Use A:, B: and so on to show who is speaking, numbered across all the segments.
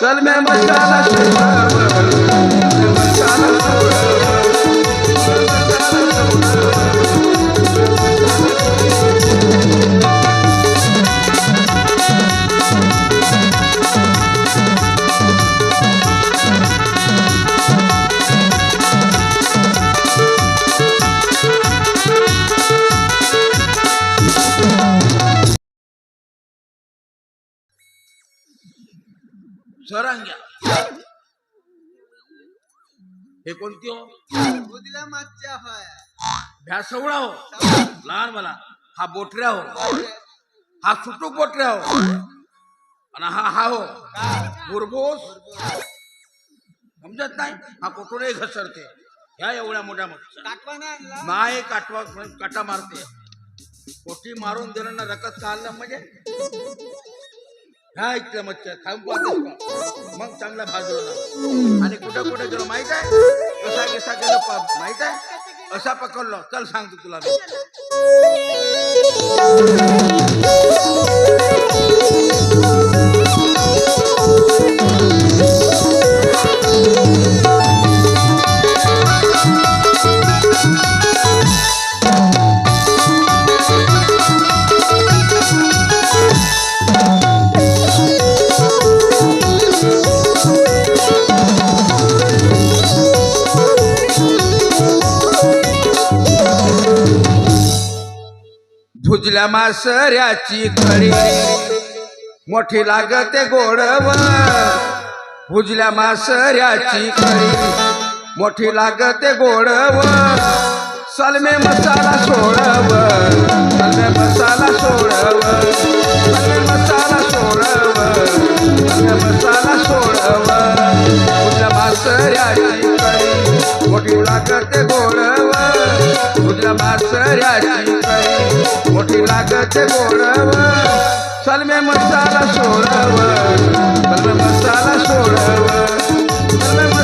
A: चल मे मसाला मसाला
B: सरंग्या हे कोणती हो?
C: बुधल्या मागच्या होय.
B: भ्यासवळा हो. लहान मला. हा बोटऱ्या हो. हा सुटूक बोटऱ्या हो. आणि हा हा हो. मुरबोस समजत नाही? हा कोठूनही घसरते. ह्या एवढ्या मोठ्या
C: आणला.
B: माय काटवा काटा मारते. कोठी मारून ना रकत चाललं म्हणजे? ह्या इथलं मच्छर खाऊन मग चांगला भाजवला आणि कुठं कुठं गेलो माहीत आहे? कसा कसा गेलो माहीत आहे? असा पकडलो. चल सांगतो तुला मी.
A: दिल्या मासऱ्याची कळी मोठी लागते गोडव भुजल्या मासऱ्याची कळी मोठी लागते गोडव सलमे मसाला सोडव सलमे मसाला सोडव सलमे मसाला सोडव सलमे मसाला सोडव भुजल्या मासऱ्याची कळी मोठी लागते गोडव भुजल्या मासऱ्याची कळी मोठी लागते गोडव सलमे मसाला सोडव सलमे मसाला सोडव सलमे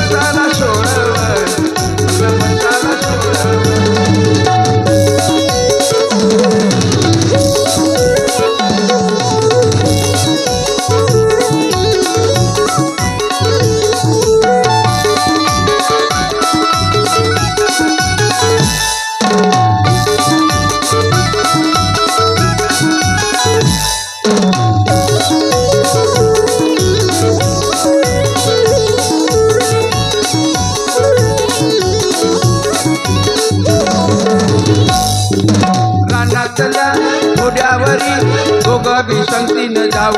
A: घोड्यावरी दोघ बी संगतीनं जाऊ.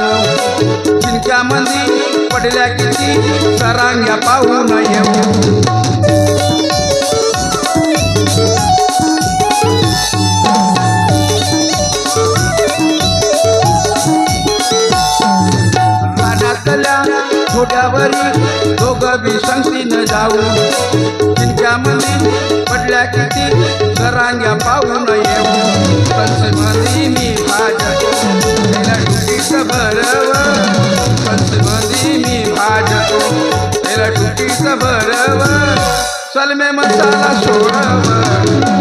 A: चिंक्यामंदी पडल्या किती सरांग्या पाहून येऊ. त्याला टुटीच भरव सलमे मसाला सोडव.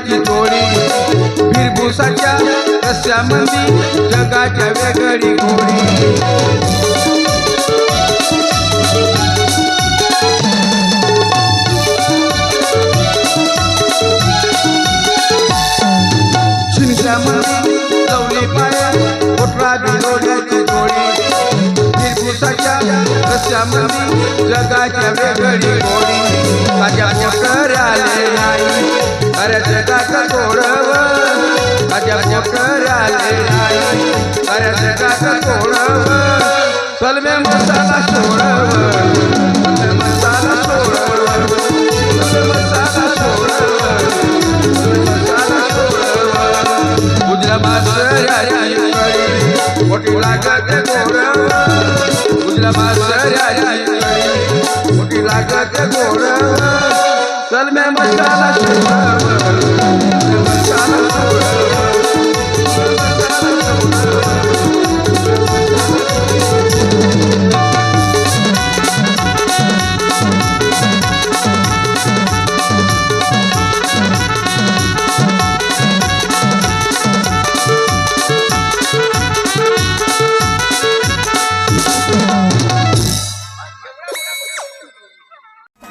A: की गोळी भिरभुसाच्या रस्त्यामध्ये जगाच्या वेगळी गोळी जगाच्या वेगळी गोडी माझ्या मोटर आले नाही अरे जगाचं गोडव माझ्या पोटर अरे जगाचं गोडव सलमे मसाला सोडव. मसाला सोडव. मसाला सोडव. सलमे मोठी लागत गोडव मोठी लागत गोडव सलमे मसाला सोडव सलमे